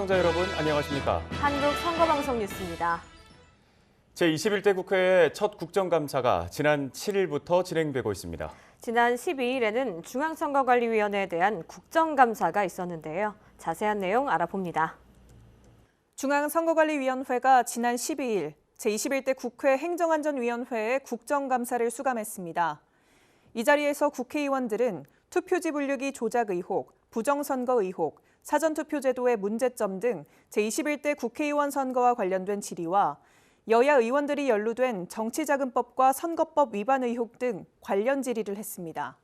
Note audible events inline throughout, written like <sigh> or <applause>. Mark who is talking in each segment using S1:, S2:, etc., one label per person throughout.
S1: 시청자 여러분 안녕하십니까?
S2: 한국 선거방송 뉴스입니다.
S1: 제21대 국회의 첫 국정감사가 지난 7일부터 진행되고 있습니다.
S2: 지난 12일에는 중앙선거관리위원회에 대한 국정감사가 있었는데요. 자세한 내용 알아봅니다.
S3: 중앙선거관리위원회가 지난 12일 제21대 국회 행정안전위원회의 국정감사를 수감했습니다. 이 자리에서 국회의원들은 투표지 분류기 조작 의혹, 부정선거 의혹, 사전투표 제도의 문제점 등 제21대 국회의원 선거와 관련된 질의와 여야 의원들이 연루된 정치자금법과 선거법 위반 의혹 등 관련 질의를 했습니다.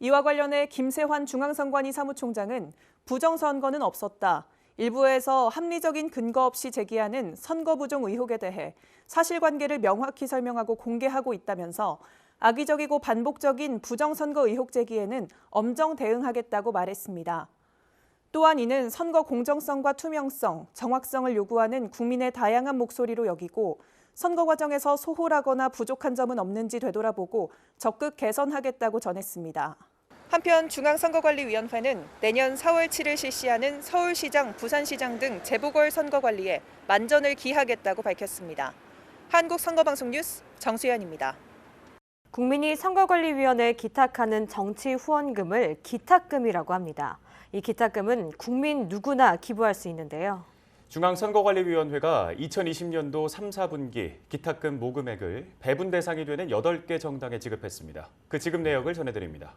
S3: 이와 관련해 김세환 중앙선관위 사무총장은 부정선거는 없었다. 일부에서 합리적인 근거 없이 제기하는 선거 부정 의혹에 대해 사실관계를 명확히 설명하고 공개하고 있다면서 악의적이고 반복적인 부정선거 의혹 제기에는 엄정 대응하겠다고 말했습니다. 또한 이는 선거 공정성과 투명성, 정확성을 요구하는 국민의 다양한 목소리로 여기고 선거 과정에서 소홀하거나 부족한 점은 없는지 되돌아보고 적극 개선하겠다고 전했습니다. 한편 중앙선거관리위원회는 내년 4월 7일 실시하는 서울시장, 부산시장 등 재보궐선거 관리에 만전을 기하겠다고 밝혔습니다. 한국선거방송 뉴스 정수연입니다.
S2: 국민이 선거관리위원회에 기탁하는 정치 후원금을 기탁금이라고 합니다. 이 기탁금은 국민 누구나 기부할 수 있는데요.
S1: 중앙선거관리위원회가 2020년도 3, 4분기 기탁금 모금액을 배분 대상이 되는 8개 정당에 지급했습니다. 그 지급 내역을 전해드립니다.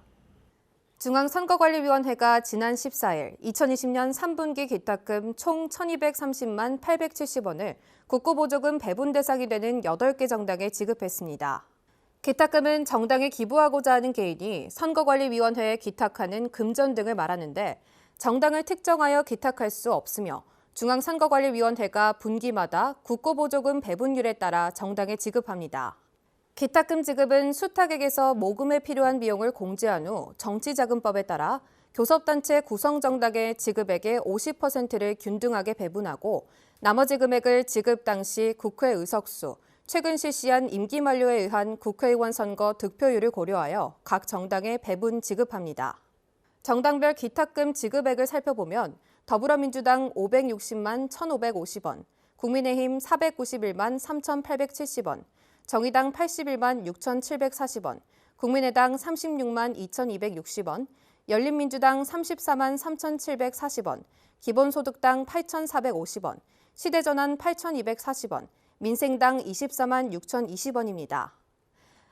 S4: 중앙선거관리위원회가 지난 14일 2020년 3분기 기탁금 총 1,230만 870원을 국고보조금 배분 대상이 되는 8개 정당에 지급했습니다. 기탁금은 정당에 기부하고자 하는 개인이 선거관리위원회에 기탁하는 금전 등을 말하는데 정당을 특정하여 기탁할 수 없으며 중앙선거관리위원회가 분기마다 국고보조금 배분율에 따라 정당에 지급합니다. 기탁금 지급은 수탁액에서 모금에 필요한 비용을 공제한 후 정치자금법에 따라 교섭단체 구성정당의 지급액의 50%를 균등하게 배분하고 나머지 금액을 지급 당시 국회 의석수, 최근 실시한 임기 만료에 의한 국회의원 선거 득표율을 고려하여 각 정당에 배분 지급합니다. 정당별 기탁금 지급액을 살펴보면 더불어민주당 560만 1,550원, 국민의힘 491만 3,870원, 정의당 81만 6,740원, 국민의당 36만 2,260원, 열린민주당 34만 3,740원, 기본소득당 8,450원, 시대전환 8,240원, 민생당 24만 6,020원입니다.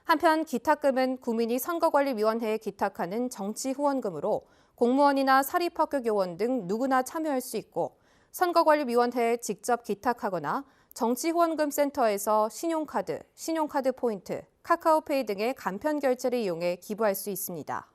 S4: 한편 기탁금은 국민이 선거관리위원회에 기탁하는 정치 후원금으로 공무원이나 사립학교 교원 등 누구나 참여할 수 있고 선거관리위원회에 직접 기탁하거나 정치후원금 센터에서 신용카드, 신용카드 포인트, 카카오페이 등의 간편 결제를 이용해 기부할 수 있습니다.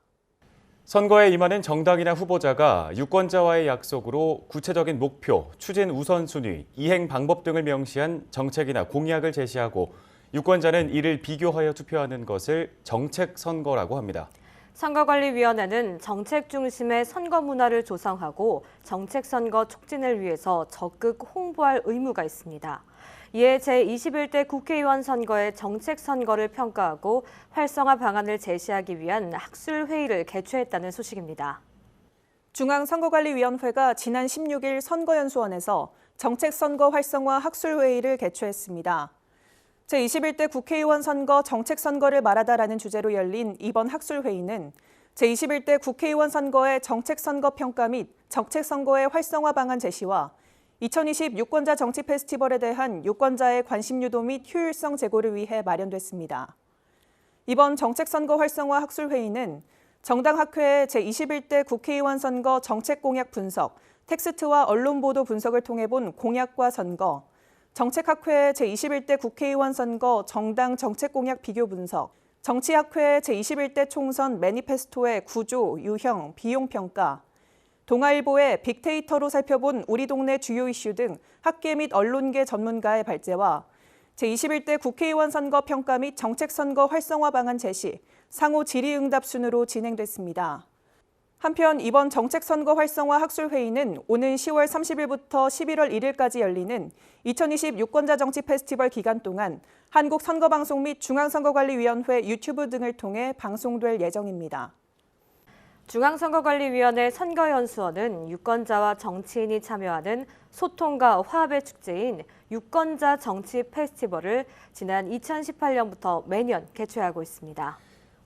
S1: 선거에 임하는 정당이나 후보자가 유권자와의 약속으로 구체적인 목표, 추진 우선순위, 이행 방법 등을 명시한 정책이나 공약을 제시하고 유권자는 이를 비교하여 투표하는 것을 정책 선거라고 합니다.
S2: 선거관리위원회는 정책 중심의 선거 문화를 조성하고 정책 선거 촉진을 위해서 적극 홍보할 의무가 있습니다. 이에 제21대 국회의원 선거의 정책 선거를 평가하고 활성화 방안을 제시하기 위한 학술 회의를 개최했다는 소식입니다.
S3: 중앙선거관리위원회가 지난 16일 선거연수원에서 정책선거 활성화 학술회의를 개최했습니다. 제21대 국회의원 선거 정책선거를 말하다라는 주제로 열린 이번 학술회의는 제21대 국회의원 선거의 정책선거 평가 및 정책선거의 활성화 방안 제시와 2020 유권자 정치 페스티벌에 대한 유권자의 관심 유도 및 효율성 제고를 위해 마련됐습니다. 이번 정책선거 활성화 학술회의는 정당 학회의 제21대 국회의원 선거 정책 공약 분석, 텍스트와 언론 보도 분석을 통해 본 공약과 선거, 정책학회 제21대 국회의원 선거 정당 정책 공약 비교 분석, 정치학회 제21대 총선 매니페스토의 구조, 유형, 비용 평가, 동아일보의 빅데이터로 살펴본 우리 동네 주요 이슈 등 학계 및 언론계 전문가의 발제와 제21대 국회의원 선거 평가 및 정책 선거 활성화 방안 제시, 상호 질의응답 순으로 진행됐습니다. 한편 이번 정책선거 활성화 학술회의는 오는 10월 30일부터 11월 1일까지 열리는 2020 유권자 정치 페스티벌 기간 동안 한국선거방송 및 중앙선거관리위원회 유튜브 등을 통해 방송될 예정입니다.
S2: 중앙선거관리위원회 선거연수원은 유권자와 정치인이 참여하는 소통과 화합의 축제인 유권자 정치 페스티벌을 지난 2018년부터 매년 개최하고 있습니다.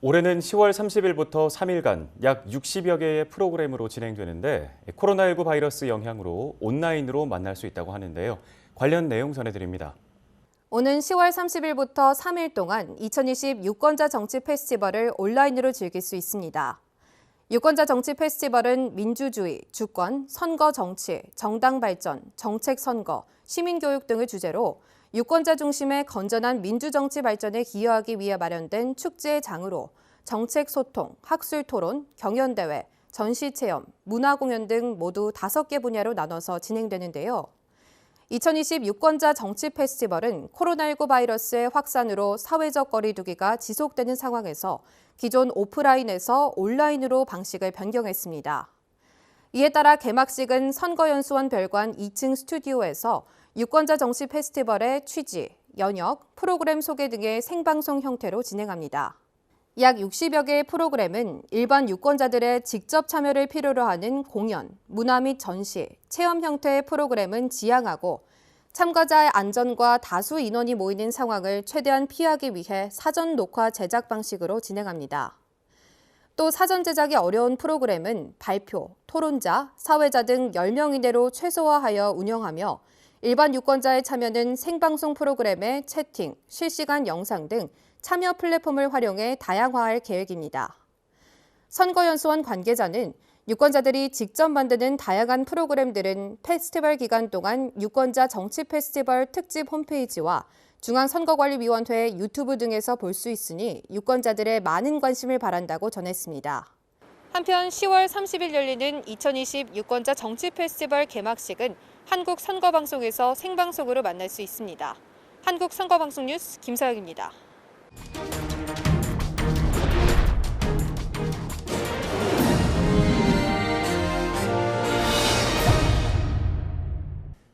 S1: 올해는 10월 30일부터 3일간 약 60여 개의 프로그램으로 진행되는데 코로나19 바이러스 영향으로 온라인으로 만날 수 있다고 하는데요. 관련 내용 전해드립니다.
S4: 오는 10월 30일부터 3일 동안 2020 유권자 정치 페스티벌을 온라인으로 즐길 수 있습니다. 유권자 정치 페스티벌은 민주주의, 주권, 선거 정치, 정당 발전, 정책 선거, 시민 교육 등을 주제로 유권자 중심의 건전한 민주 정치 발전에 기여하기 위해 마련된 축제의 장으로 정책 소통, 학술 토론, 경연 대회, 전시 체험, 문화 공연 등 모두 다섯 개 분야로 나눠서 진행되는데요. 2020 유권자 정치 페스티벌은 코로나19 바이러스의 확산으로 사회적 거리두기가 지속되는 상황에서 기존 오프라인에서 온라인으로 방식을 변경했습니다. 이에 따라 개막식은 선거연수원 별관 2층 스튜디오에서 유권자 정치 페스티벌의 취지, 연역, 프로그램 소개 등의 생방송 형태로 진행합니다. 약 60여 개의 프로그램은 일반 유권자들의 직접 참여를 필요로 하는 공연, 문화 및 전시, 체험 형태의 프로그램은 지양하고 참가자의 안전과 다수 인원이 모이는 상황을 최대한 피하기 위해 사전 녹화 제작 방식으로 진행합니다. 또 사전 제작이 어려운 프로그램은 발표, 토론자, 사회자 등 10명 이내로 최소화하여 운영하며 일반 유권자의 참여는 생방송 프로그램의 채팅, 실시간 영상 등 참여 플랫폼을 활용해 다양화할 계획입니다. 선거연수원 관계자는 유권자들이 직접 만드는 다양한 프로그램들은 페스티벌 기간 동안 유권자 정치 페스티벌 특집 홈페이지와 중앙선거관리위원회 유튜브 등에서 볼 수 있으니 유권자들의 많은 관심을 바란다고 전했습니다. 한편 10월 30일 열리는 2020 유권자 정치 페스티벌 개막식은 한국 선거방송에서 생방송으로 만날 수 있습니다. 한국 선거방송 뉴스 김서영입니다.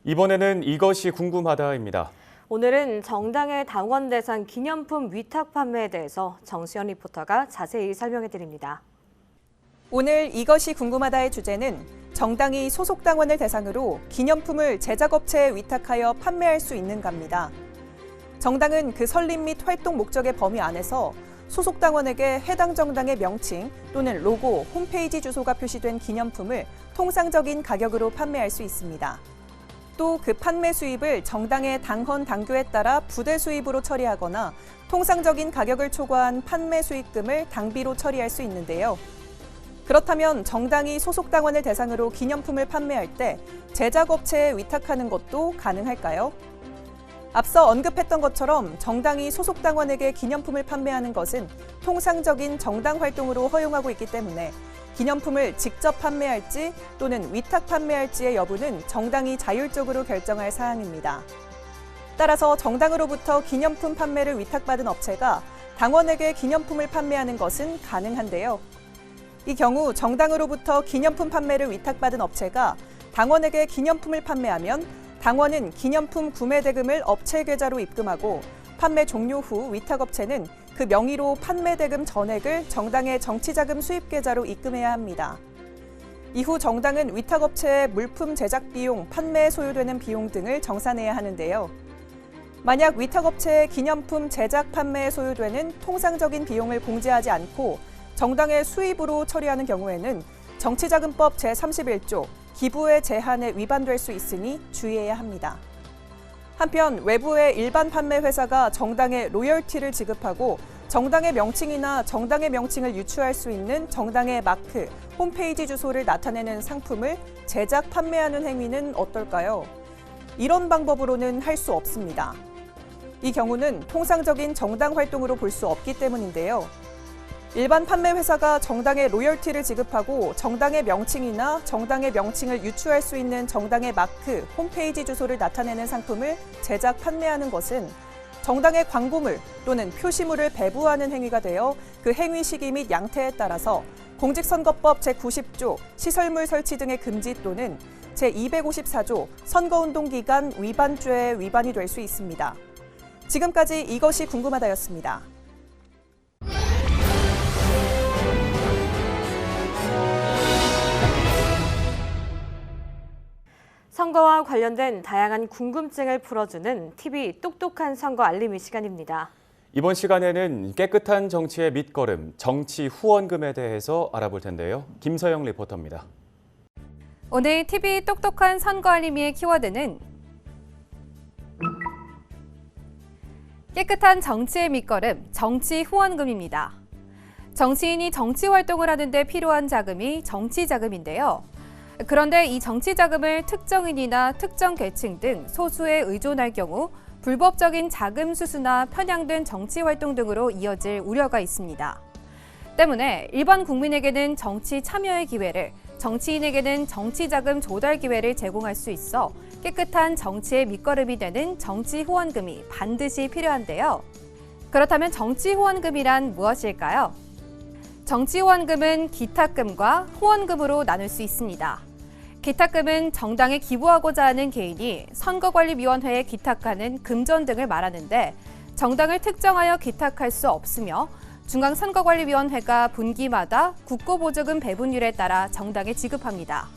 S1: 이번에는 이것이 궁금하다입니다.
S2: 오늘은 정당의 당원 대상 기념품 위탁 판매에 대해서 정수연 리포터가 자세히 설명해 드립니다.
S3: 오늘 이것이 궁금하다의 주제는 정당이 소속 당원을 대상으로 기념품을 제작업체에 위탁하여 판매할 수 있는가입니다. 정당은 그 설립 및 활동 목적의 범위 안에서 소속 당원에게 해당 정당의 명칭 또는 로고, 홈페이지 주소가 표시된 기념품을 통상적인 가격으로 판매할 수 있습니다. 또 그 판매 수입을 정당의 당헌 당규에 따라 부대 수입으로 처리하거나 통상적인 가격을 초과한 판매 수익금을 당비로 처리할 수 있는데요. 그렇다면 정당이 소속 당원을 대상으로 기념품을 판매할 때 제작업체에 위탁하는 것도 가능할까요? 앞서 언급했던 것처럼 정당이 소속 당원에게 기념품을 판매하는 것은 통상적인 정당 활동으로 허용하고 있기 때문에 기념품을 직접 판매할지 또는 위탁 판매할지의 여부는 정당이 자율적으로 결정할 사항입니다. 따라서 정당으로부터 기념품 판매를 위탁받은 업체가 당원에게 기념품을 판매하는 것은 가능한데요. 이 경우 정당으로부터 기념품 판매를 위탁받은 업체가 당원에게 기념품을 판매하면 당원은 기념품 구매 대금을 업체 계좌로 입금하고 판매 종료 후 위탁업체는 그 명의로 판매 대금 전액을 정당의 정치자금 수입 계좌로 입금해야 합니다. 이후 정당은 위탁업체의 물품 제작 비용, 판매에 소요되는 비용 등을 정산해야 하는데요. 만약 위탁업체의 기념품 제작 판매에 소요되는 통상적인 비용을 공제하지 않고 정당의 수입으로 처리하는 경우에는 정치자금법 제31조 기부의 제한에 위반될 수 있으니 주의해야 합니다. 한편 외부의 일반 판매 회사가 정당에 로열티를 지급하고 정당의 명칭이나 정당의 명칭을 유추할 수 있는 정당의 마크, 홈페이지 주소를 나타내는 상품을 제작 판매하는 행위는 어떨까요? 이런 방법으로는 할 수 없습니다. 이 경우는 통상적인 정당 활동으로 볼 수 없기 때문인데요. 일반 판매 회사가 정당에 로열티를 지급하고 정당의 명칭이나 정당의 명칭을 유추할 수 있는 정당의 마크, 홈페이지 주소를 나타내는 상품을 제작 판매하는 것은 정당의 광고물 또는 표시물을 배부하는 행위가 되어 그 행위 시기 및 양태에 따라서 공직선거법 제90조 시설물 설치 등의 금지 또는 제254조 선거운동 기간 위반죄에 위반이 될 수 있습니다. 지금까지 이것이 궁금하다였습니다.
S2: 선거와 관련된 다양한 궁금증을 풀어주는 TV 똑똑한 선거 알림이 시간입니다.
S1: 이번 시간에는 깨끗한 정치의 밑거름, 정치 후원금에 대해서 알아볼 텐데요. 김서영 리포터입니다.
S4: 오늘 TV 똑똑한 선거 알림이의 키워드는 깨끗한 정치의 밑거름, 정치 후원금입니다. 정치인이 정치 활동을 하는데 필요한 자금이 정치 자금인데요. 그런데 이 정치 자금을 특정인이나 특정 계층 등 소수에 의존할 경우 불법적인 자금 수수나 편향된 정치 활동 등으로 이어질 우려가 있습니다. 때문에 일반 국민에게는 정치 참여의 기회를, 정치인에게는 정치 자금 조달 기회를 제공할 수 있어 깨끗한 정치의 밑거름이 되는 정치 후원금이 반드시 필요한데요. 그렇다면 정치 후원금이란 무엇일까요? 정치 후원금은 기탁금과 후원금으로 나눌 수 있습니다. 기탁금은 정당에 기부하고자 하는 개인이 선거관리위원회에 기탁하는 금전 등을 말하는데 정당을 특정하여 기탁할 수 없으며 중앙선거관리위원회가 분기마다 국고보조금 배분율에 따라 정당에 지급합니다.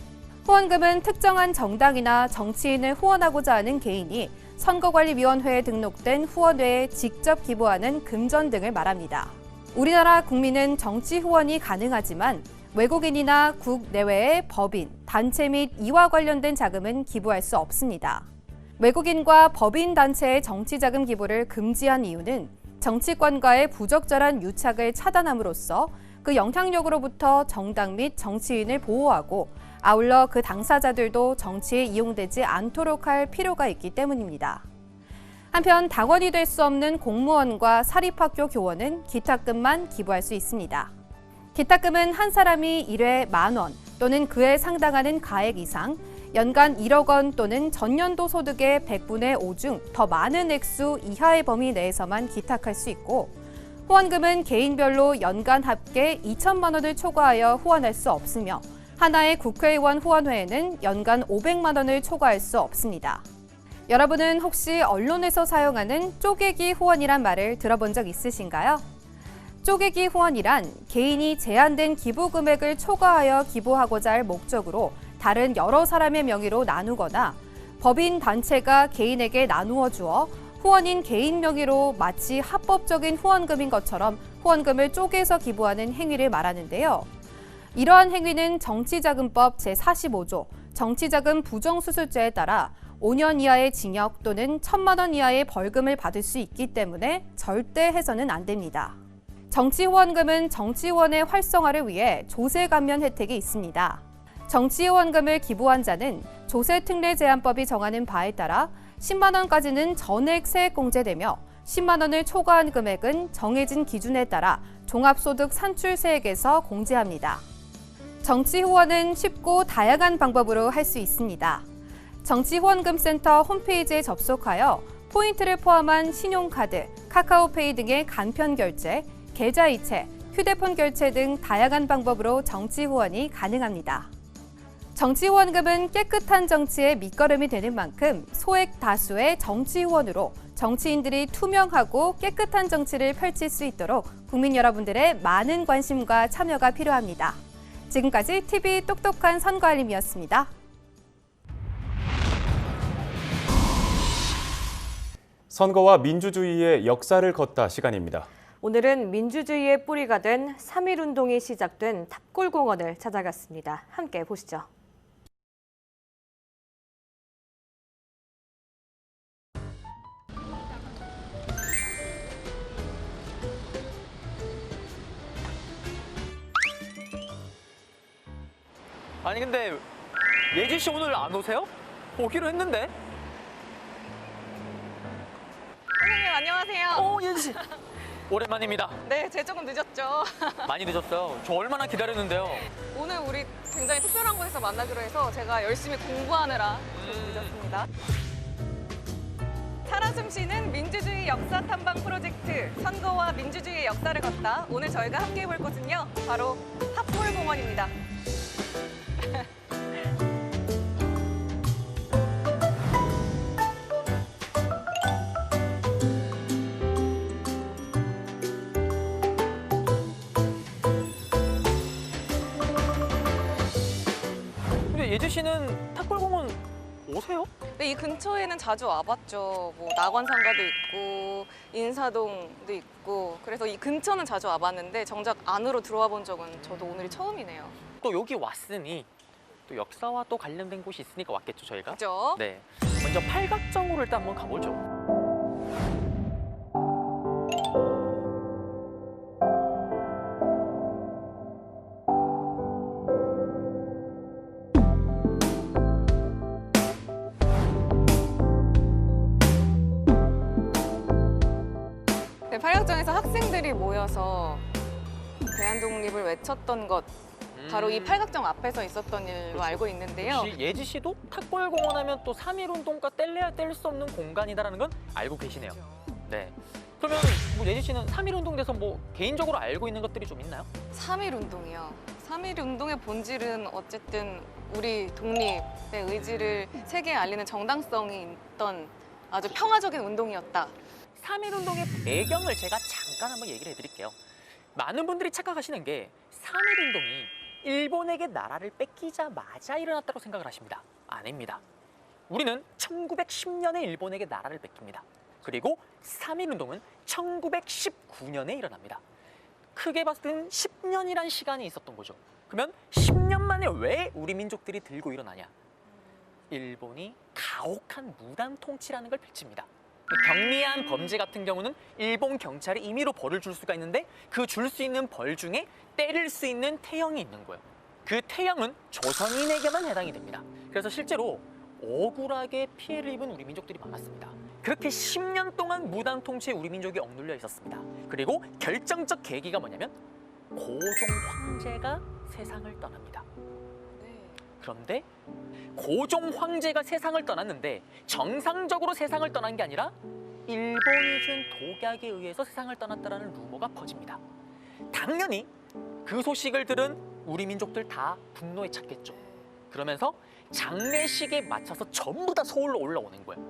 S4: 후원금은 특정한 정당이나 정치인을 후원하고자 하는 개인이 선거관리위원회에 등록된 후원회에 직접 기부하는 금전 등을 말합니다. 우리나라 국민은 정치 후원이 가능하지만 외국인이나 국내외의 법인, 단체 및 이와 관련된 자금은 기부할 수 없습니다. 외국인과 법인 단체의 정치 자금 기부를 금지한 이유는 정치권과의 부적절한 유착을 차단함으로써 그 영향력으로부터 정당 및 정치인을 보호하고 아울러 그 당사자들도 정치에 이용되지 않도록 할 필요가 있기 때문입니다. 한편 당원이 될 수 없는 공무원과 사립학교 교원은 기탁금만 기부할 수 있습니다. 기탁금은 한 사람이 1회 만 원 또는 그에 상당하는 가액 이상, 연간 1억 원 또는 전년도 소득의 100분의 5 중 더 많은 액수 이하의 범위 내에서만 기탁할 수 있고, 후원금은 개인별로 연간 합계 2천만 원을 초과하여 후원할 수 없으며, 하나의 국회의원 후원회에는 연간 500만 원을 초과할 수 없습니다. 여러분은 혹시 언론에서 사용하는 쪼개기 후원이란 말을 들어본 적 있으신가요? 쪼개기 후원이란 개인이 제한된 기부 금액을 초과하여 기부하고자 할 목적으로 다른 여러 사람의 명의로 나누거나 법인 단체가 개인에게 나누어 주어 후원인 개인 명의로 마치 합법적인 후원금인 것처럼 후원금을 쪼개서 기부하는 행위를 말하는데요. 이러한 행위는 정치자금법 제45조 정치자금 부정수수죄에 따라 5년 이하의 징역 또는 1천만 원 이하의 벌금을 받을 수 있기 때문에 절대 해서는 안 됩니다. 정치 후원금은 정치 후원의 활성화를 위해 조세 감면 혜택이 있습니다. 정치 후원금을 기부한 자는 조세 특례 제한법이 정하는 바에 따라 10만 원까지는 전액 세액 공제되며 10만 원을 초과한 금액은 정해진 기준에 따라 종합소득 산출세액에서 공제합니다. 정치 후원은 쉽고 다양한 방법으로 할 수 있습니다. 정치후원금센터 홈페이지에 접속하여 포인트를 포함한 신용카드, 카카오페이 등의 간편 결제, 계좌이체, 휴대폰 결제 등 다양한 방법으로 정치 후원이 가능합니다. 정치 후원금은 깨끗한 정치의 밑거름이 되는 만큼 소액 다수의 정치 후원으로 정치인들이 투명하고 깨끗한 정치를 펼칠 수 있도록 국민 여러분들의 많은 관심과 참여가 필요합니다. 지금까지 TV 똑똑한 선거 알림이었습니다.
S1: 선거와 민주주의의 역사를 걷다 시간입니다.
S2: 오늘은 민주주의의 뿌리가 된 3.1운동이 시작된 탑골공원을 찾아갔습니다. 함께 보시죠.
S5: 아니 근데 예지 씨 오늘 안 오세요? 오기로 했는데.
S6: 안녕하세요.
S5: 어 예지 씨. <laughs> 오랜만입니다.
S6: 네, 제 조금 늦었죠. <laughs>
S5: 많이 늦었어요. 저 얼마나 기다렸는데요.
S6: 오늘 우리 굉장히 특별한 곳에서 만나기로 해서 제가 열심히 공부하느라 좀 늦었습니다. 살아 숨쉬는 민주주의 역사 탐방 프로젝트 선거와 민주주의의 역사를 걷다 오늘 저희가 함께 해볼 곳은요 바로 탑골공원입니다.
S5: 예지 씨는 탑골공원 오세요?
S6: 근데 이 근처에는 자주 와봤죠. 뭐 낙원상가도 있고 인사동도 있고 그래서 이 근처는 자주 와봤는데 정작 안으로 들어와 본 적은 저도 오늘이 처음이네요.
S5: 또 여기 왔으니 또 역사와 또 관련된 곳이 있으니까 왔겠죠 저희가.
S6: 그죠?
S5: 네. 먼저 팔각정으로 일단 한번 가보죠.
S6: 학생들이 모여서 대한 독립을 외쳤던 것 바로 이 팔각정 앞에서 있었던 일로
S5: 그렇죠.
S6: 알고 있는데요.
S5: 혹시 예지 씨도 탁월공원 하면 또3.1 운동과 뗄래야 뗄 수 없는 공간이다라는 건 알고 계시네요. 네. 그러면 뭐 예지 씨는 3.1 운동 돼서 뭐 개인적으로 알고 있는 것들이 좀 있나요?
S6: 3.1 운동이요. 3.1 운동의 본질은 어쨌든 우리 독립의 의지를 세계에 알리는 정당성이 있던 아주 평화적인 운동이었다.
S5: 3.1 운동의 배경을 제가 잠깐 한번 얘기를 해드릴게요. 많은 분들이 착각하시는 게3.1 운동이 일본에게 나라를 뺏기자마자 일어났다고 생각을 하십니다. 아닙니다. 우리는 1910년에 일본에게 나라를 뺏깁니다. 그리고 3.1 운동은 1919년에 일어납니다. 크게 봤을 때는 10년이란 시간이 있었던 거죠. 그러면 10년 만에 왜 우리 민족들이 들고 일어나냐? 일본이 가혹한 무단 통치라는 걸 펼칩니다. 경미한 범죄 같은 경우는 일본 경찰이 임의로 벌을 줄 수가 있는데 그 줄 수 있는 벌 중에 때릴 수 있는 태형이 있는 거예요. 그 태형은 조선인에게만 해당이 됩니다. 그래서 실제로 억울하게 피해를 입은 우리 민족들이 많았습니다. 그렇게 10년 동안 무단 통치에 우리 민족이 억눌려 있었습니다. 그리고 결정적 계기가 뭐냐면 고종 황제가 세상을 떠납니다. 그런데 고종 황제가 세상을 떠났는데 정상적으로 세상을 떠난 게 아니라 일본이 준 독약에 의해서 세상을 떠났다라는 루머가 퍼집니다. 당연히 그 소식을 들은 우리 민족들 다 분노에 찼겠죠. 그러면서 장례식에 맞춰서 전부 다 서울로 올라오는 거예요.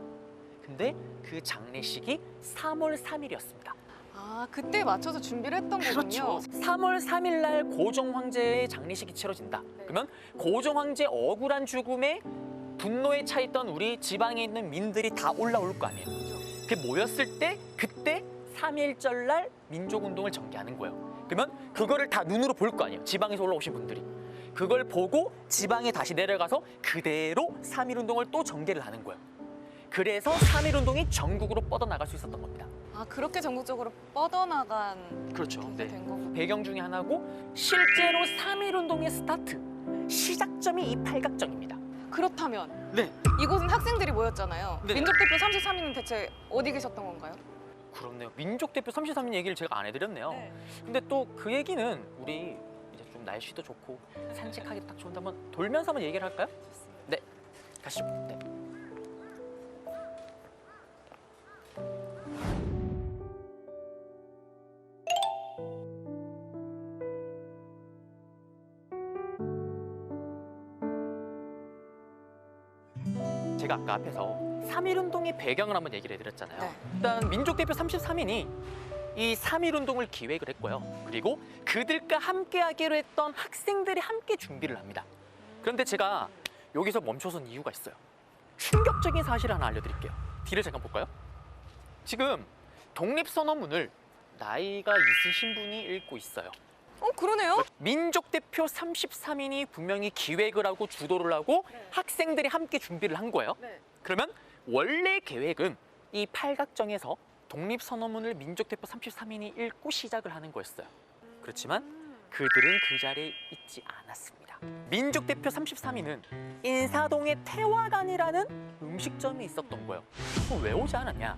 S5: 근데 그 장례식이 3월 3일이었습니다.
S6: 아, 그때 맞춰서 준비를 했던 거군요.
S5: 3월 3일 날 고종 황제의 장례식이 치러진다. 그러면 고종 황제 억울한 죽음에 분노에 차 있던 우리 지방에 있는 민들이 다 올라올 거 아니에요. 그 모였을 때 그때 3일절 날 민족운동을 전개하는 거예요. 그러면 그거를 다 눈으로 볼 거 아니에요. 지방에서 올라오신 분들이. 그걸 보고 지방에 다시 내려가서 그대로 3.1운동을 또 전개를 하는 거예요. 그래서 3.1 운동이 전국으로 뻗어나갈 수 있었던 겁니다.
S6: 아, 그렇게 전국적으로 뻗어나간
S5: 그렇죠.
S6: 게된 거군요.
S5: 배경 중에 하나고 실제로 3.1 운동의 스타트, 시작점이 이 팔각정입니다.
S6: 그렇다면
S5: 네.
S6: 이곳은 학생들이 모였잖아요.
S5: 네.
S6: 민족대표 33인은 대체 어디 계셨던 건가요?
S5: 그렇네요. 민족 대표 33인 얘기를 제가 안 해드렸네요. 근데 또 그 얘기는 우리 이제 좀 날씨도 좋고 산책하기 딱 좋은데 한번 돌면서 한번 얘기를 할까요? 네. 가시죠. 네. 제가 아까 앞에서 3.1운동의 배경을 한번 얘기를 해드렸잖아요.
S6: 네.
S5: 일단 민족 대표 33인이 이 3.1운동을 기획을 했고요. 그리고 그들과 함께 하기로 했던 학생들이 함께 준비를 합니다. 그런데 제가 여기서 멈춰선 이유가 있어요. 충격적인 사실 하나 알려드릴게요. 뒤를 잠깐 볼까요? 지금 독립선언문을 나이가 있으신 분이 읽고 있어요.
S6: 어, 그러네요.
S5: 민족 대표 33인이 분명히 기획을 하고 주도를 하고 학생들이 함께 준비를 한 거예요.
S6: 네.
S5: 그러면 원래 계획은 이 팔각정에서 독립선언문을 민족 대표 33인이 읽고 시작을 하는 거였어요. 그렇지만 그들은 그 자리에 있지 않았습니다. 민족 대표 33인은 인사동의 태화관이라는 음식점이 있었던 거예요. 왜 오지 않았냐?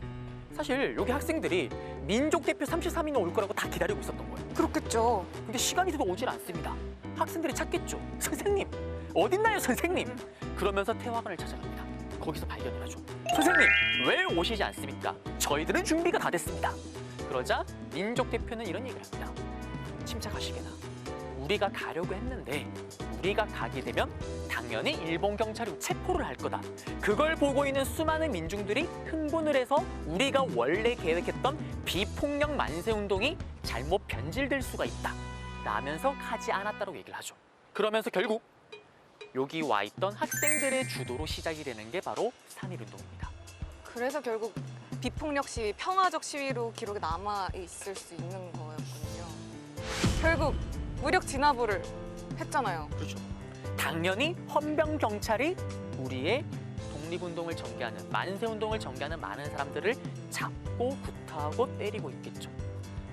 S5: 사실 여기 학생들이 민족 대표 33인이 올 거라고 다 기다리고 있었던 거예요.
S6: 그렇겠죠.
S5: 근데 시간이 돼도 오질 않습니다. 학생들이 찾겠죠. <laughs> 선생님, 어딨나요, 선생님? 그러면서 태화관을 찾아갑니다. 거기서 발견을 하죠. 선생님, 왜 오시지 않습니까? 저희들은 준비가 다 됐습니다. 그러자 민족 대표는 이런 얘기를 합니다. 침착하시게나. 우리가 가려고 했는데 우리가 가게 되면 당연히 일본 경찰이 체포를 할 거다. 그걸 보고 있는 수많은 민중들이 흥분을 해서 우리가 원래 계획했던 비폭력 만세 운동이 잘못 변질될 수가 있다. 라면서 가지 않았다고 얘기를 하죠. 그러면서 결국 여기 와 있던 학생들의 주도로 시작이 되는 게 바로 3.1운동입니다.
S6: 그래서 결국 비폭력 시위, 평화적 시위로 기록에 남아 있을 수 있는 거였군요. 결국 무력 진압을 했잖아요.
S5: 그렇죠. 당연히 헌병 경찰이 우리의 독립운동을 전개하는 만세운동을 전개하는 많은 사람들을 잡고 구타하고 때리고 있겠죠.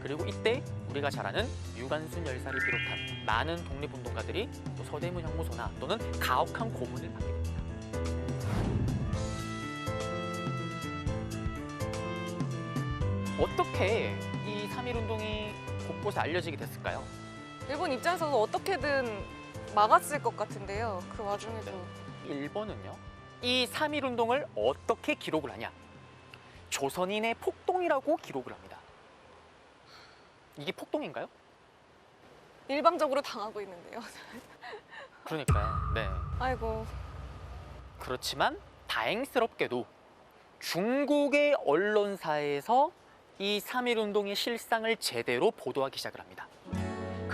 S5: 그리고 이때 우리가 잘 아는 유관순 열사를 비롯한 많은 독립운동가들이 또 서대문 형무소나 또는 가혹한 고문을 받게 됩니다. 어떻게 이 3.1운동이 곳곳에 알려지게 됐을까요?
S6: 일본 입장에서도 어떻게든 막았을 것 같은데요. 그 와중에도
S5: 일본은요. 이 3.1 운동을 어떻게 기록을 하냐? 조선인의 폭동이라고 기록을 합니다. 이게 폭동인가요?
S6: 일방적으로 당하고 있는데요. <laughs>
S5: 그러니까요. 네.
S6: 아이고,
S5: 그렇지만 다행스럽게도 중국의 언론사에서 이3.1 운동의 실상을 제대로 보도하기 시작을 합니다.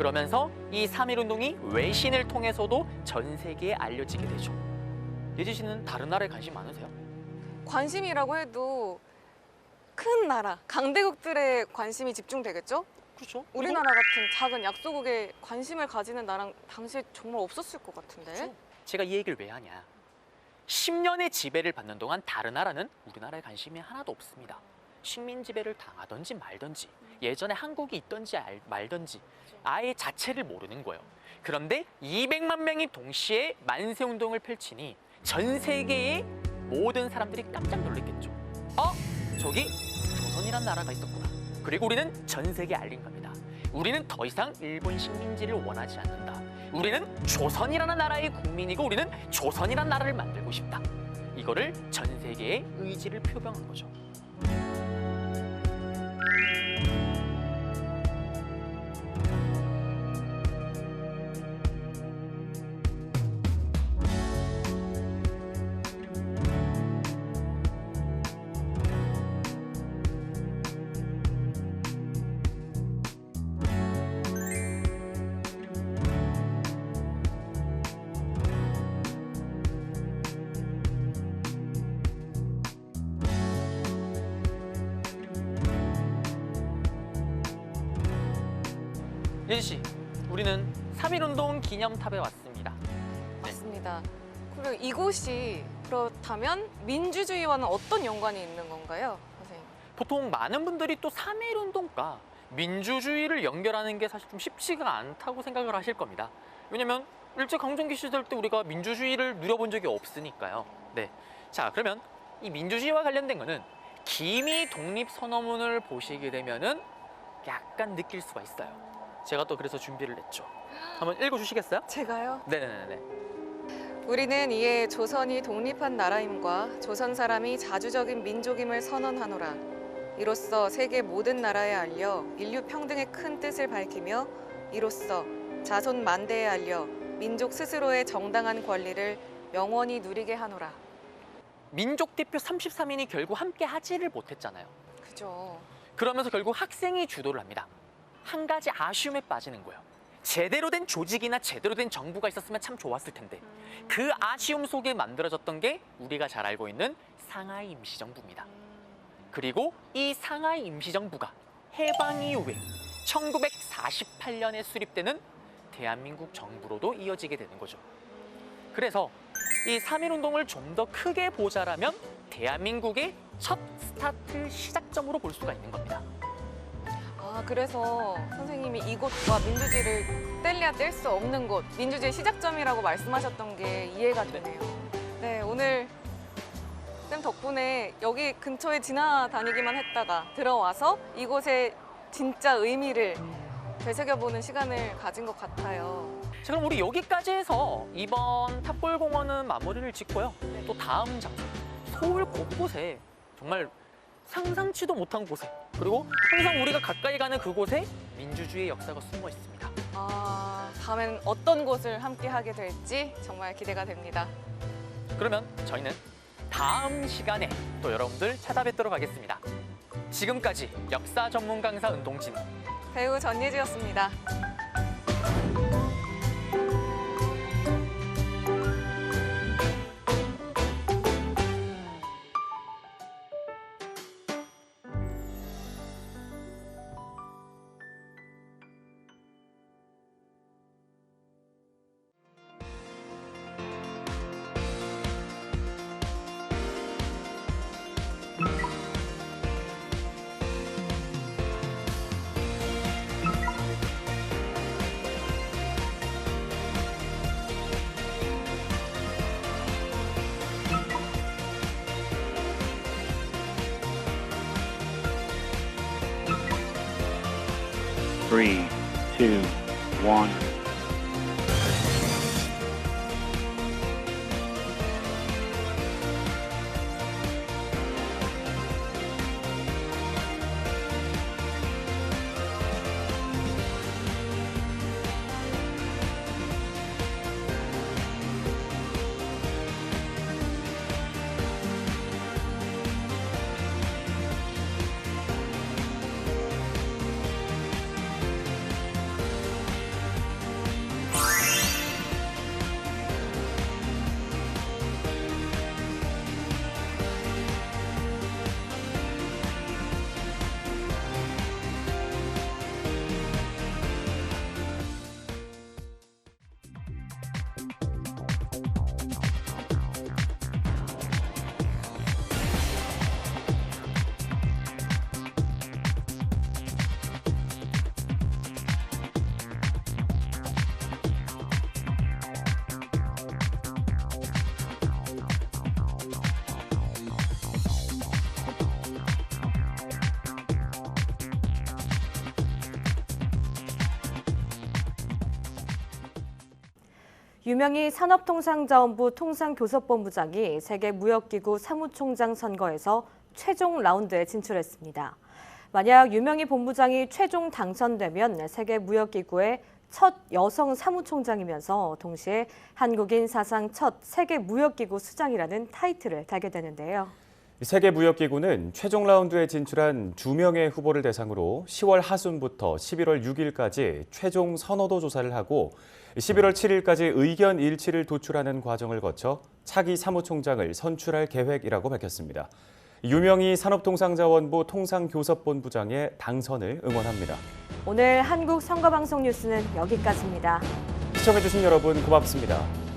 S5: 그러면서 이3.1 운동이 외신을 통해서도 전 세계에 알려지게 되죠. 예지 씨는 다른 나라에 관심 많으세요?
S6: 관심이라고 해도 큰 나라, 강대국들의 관심이 집중되겠죠?
S5: 그렇죠.
S6: 우리나라 같은 작은 약소국에 관심을 가지는 나랑 당시에 정말 없었을 것 같은데.
S5: 그렇죠. 제가 이 얘기를 왜 하냐? 10년의 지배를 받는 동안 다른 나라는 우리나라에 관심이 하나도 없습니다. 식민 지배를 당하든지 말든지 예전에 한국이 있던지 알- 말든지 아예 자체를 모르는 거예요. 그런데 200만 명이 동시에 만세 운동을 펼치니 전 세계의 모든 사람들이 깜짝 놀랐겠죠. 어? 저기 조선이란 나라가 있었구나. 그리고 우리는 전 세계에 알린 겁니다. 우리는 더 이상 일본 식민지를 원하지 않는다. 우리는 조선이라는 나라의 국민이고 우리는 조선이라는 나라를 만들고 싶다. 이거를 전 세계에 의지를 표명한 거죠. 예지
S6: 이곳이 그렇다면 민주주의와는 어떤 연관이 있는 건가요, 선생님?
S5: 보통 많은 분들이 또 3.1운동과 민주주의를 연결하는 게 사실 좀 쉽지가 않다고 생각을 하실 겁니다. 왜냐면 일제강점기 시절 때 우리가 민주주의를 누려본 적이 없으니까요. 네. 자, 그러면 이 민주주의와 관련된 거는 기미 독립 선언문을 보시게 되면은 약간 느낄 수가 있어요. 제가 또 그래서 준비를 했죠. 한번 읽어 주시겠어요?
S6: 제가요?
S5: 네 네 네.
S6: 우리는 이에 조선이 독립한 나라임과 조선 사람이 자주적인 민족임을 선언하노라. 이로써 세계 모든 나라에 알려 인류 평등의 큰 뜻을 밝히며 이로써 자손 만대에 알려 민족 스스로의 정당한 권리를 영원히 누리게 하노라.
S5: 민족 대표 33인이 결국 함께 하지를 못했잖아요.
S6: 그죠.
S5: 그러면서 결국 학생이 주도를 합니다. 한 가지 아쉬움에 빠지는 거예요. 제대로 된 조직이나 제대로 된 정부가 있었으면 참 좋았을 텐데 그 아쉬움 속에 만들어졌던 게 우리가 잘 알고 있는 상하이 임시정부입니다. 그리고 이 상하이 임시정부가 해방 이후에 1948년에 수립되는 대한민국 정부로도 이어지게 되는 거죠. 그래서 이 3.1운동을 좀 더 크게 보자라면 대한민국의 첫 스타트 시작점으로 볼 수가 있는 겁니다.
S6: 아, 그래서 선생님이 이곳과 민주주의를 뗄래야 뗄 수 없는 곳, 민주주의 시작점이라고 말씀하셨던 게 이해가 되네요. 네, 오늘 쌤 덕분에 여기 근처에 지나다니기만 했다가 들어와서 이곳의 진짜 의미를 되새겨보는 시간을 가진 것 같아요.
S5: 자, 그럼 우리 여기까지 해서 이번 탑골공원은 마무리를 짓고요. 또 다음 장소, 서울 곳곳에 정말 상상치도 못한 곳에 그리고 항상 우리가 가까이 가는 그곳에 민주주의의 역사가 숨어 있습니다.
S6: 아, 다음엔 어떤 곳을 함께 하게 될지 정말 기대가 됩니다.
S5: 그러면 저희는 다음 시간에 또 여러분들 찾아뵙도록 하겠습니다. 지금까지 역사 전문 강사 은동진,
S6: 배우 전예지였습니다.
S7: Three, two, one.
S2: 유명희 산업통상자원부 통상교섭본부장이 세계무역기구 사무총장 선거에서 최종 라운드에 진출했습니다. 만약 유명희 본부장이 최종 당선되면 세계무역기구의 첫 여성 사무총장이면서 동시에 한국인 사상 첫 세계무역기구 수장이라는 타이틀을 달게 되는데요.
S1: 세계무역기구는 최종 라운드에 진출한 두 명의 후보를 대상으로 10월 하순부터 11월 6일까지 최종 선호도 조사를 하고 11월 7일까지 의견 일치를 도출하는 과정을 거쳐 차기 사무총장을 선출할 계획이라고 밝혔습니다. 유명희 산업통상자원부 통상교섭본부장의 당선을 응원합니다.
S2: 오늘 한국 선거방송 뉴스는 여기까지입니다.
S1: 시청해주신 여러분 고맙습니다.